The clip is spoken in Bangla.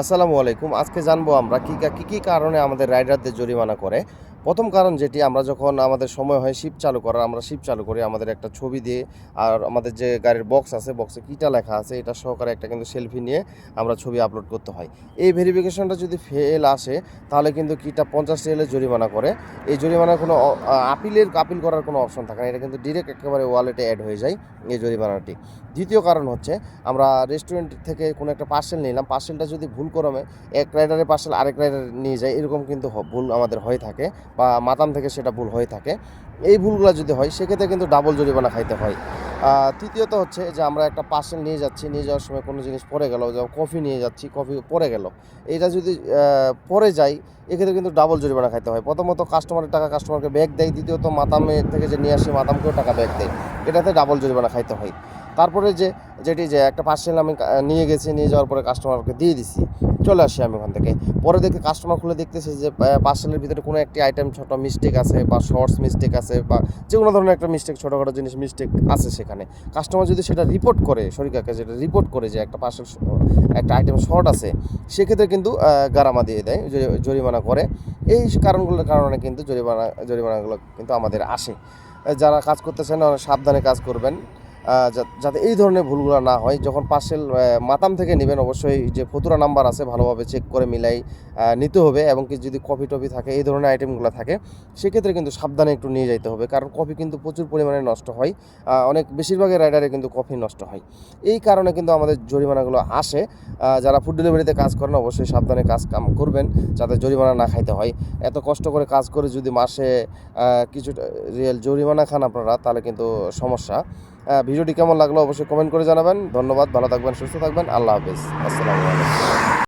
আসসালামু আলাইকুম। আজকে জানব আমরা কী কী কারণে আমাদের রাইডারদের জরিমানা করে। প্রথম কারণ যেটি, আমরা যখন আমাদের সময় হয় শিপ চালু করার, আমরা শিপ চালু করি আমাদের একটা ছবি দিয়ে আর আমাদের যে গাড়ির বক্স আছে বক্সে কীটা লেখা আছে, এটা সহকারে একটা কিন্তু সেলফি নিয়ে আমরা ছবি আপলোড করতে হয়। এই ভেরিফিকেশনটা যদি ফেল আসে, তাহলে কিন্তু কিটা পঞ্চাশ রিয়ালের জরিমানা করে। এই জরিমানার কোনো আপিলের, আপিল করার কোনো অপশন থাকে না। এটা কিন্তু ডিরেক্ট একেবারে ওয়ালেটে অ্যাড হয়ে যায় এই জরিমানাটি। দ্বিতীয় কারণ হচ্ছে, আমরা রেস্টুরেন্ট থেকে কোনো একটা পার্সেল নিলাম পার্সেলটা যদি ভুল ক্রমে এক রাইডারের পার্সেল আরেক রাইডার নিয়ে যায়, এরকম কিন্তু ভুল আমাদের হয়ে থাকে। বা মাতাম থেকে সেটা ভুল হয়ে থাকে। এই ভুলগুলো যদি হয়, সেক্ষেত্রে কিন্তু ডাবল জরিমানা খাইতে হয়। তৃতীয়ত হচ্ছে যে, আমরা একটা পার্সেল নিয়ে যাচ্ছি, নিয়ে যাওয়ার সময় কোনো জিনিস পড়ে গেল, যেমন কফি নিয়ে যাচ্ছি কফি পড়ে গেল। এটা যদি পড়ে যায়, এক্ষেত্রে কিন্তু ডাবল জরিমানা খাইতে হয়। প্রথমত কাস্টমারের টাকা কাস্টমারকে ব্যাগ দেয়, দ্বিতীয়ত মাতামে থেকে যে নিয়ে আসি, মাতামকেও টাকা ব্যাগ দেয়। এটাতে ডাবল জরিমানা খাইতে হয়। তারপরে যে যেটি যে একটা পার্সেল আমি নিয়ে গেছি, নিয়ে যাওয়ার পরে কাস্টমারকে দিয়ে দিছি, চলে আসি আমি ওখান থেকে। পরে দেখে কাস্টমার খুলে দেখতেছে যে পার্সেলের ভিতরে কোনো একটি আইটেম ছোট মিস্টেক আছে বা শর্টস মিস্টেক আছে বা যে কোনো ধরনের একটা মিস্টেক ছোটোখাটো জিনিস মিস্টেক আছে সেখানে। কাস্টমার যদি সেটা রিপোর্ট করে, শরিকাকে যেটা রিপোর্ট করে যে একটা পার্সেল একটা আইটেম শর্ট আছে, সেক্ষেত্রে কিন্তু গারামা দিয়ে দেয় জরিমানা করে। এই কারণগুলোর কারণে কিন্তু জরিমানা, জরিমানাগুলো কিন্তু আমাদের আসে। যারা কাজ করতেছেন সাবধানে কাজ করবেন। যাতে এই ধরনের ভুলগুলো না হয়, যখন পার্সেল মাতাম থেকে নেবেন, অবশ্যই যে ফতুরা নাম্বার আছে, ভালোভাবে চেক করে মিলাই নিতে হবে এবং কি যদি কফি টফি থাকে, এই ধরনের আইটেমগুলো থাকে, সেক্ষেত্রে কিন্তু সাবধানে একটু নিয়ে যেতে হবে। কারণ কফি কিন্তু প্রচুর পরিমাণে নষ্ট হয় অনেক বেশিরভাগই রাইডারে কিন্তু কফি নষ্ট হয়। এই কারণে কিন্তু আমাদের জরিমানাগুলো আসে যারা ফুড ডেলিভারিতে কাজ করেন, অবশ্যই সাবধানে কাজ কাম করবেন, যাতে জরিমানা না খাইতে হয়। এত কষ্ট করে কাজ করে যদি মাসে কিছুটা রিয়েল জরিমানা খান আপনারা, তাহলে কিন্তু সমস্যা। ভিডিওটি কেমন লাগল অবশ্যই কমেন্ট করে জানাবেন। ধন্যবাদ, ভালো থাকবেন, সুস্থ থাকবেন, আল্লাহ হাফিজ। আসসালামু আলাইকুম।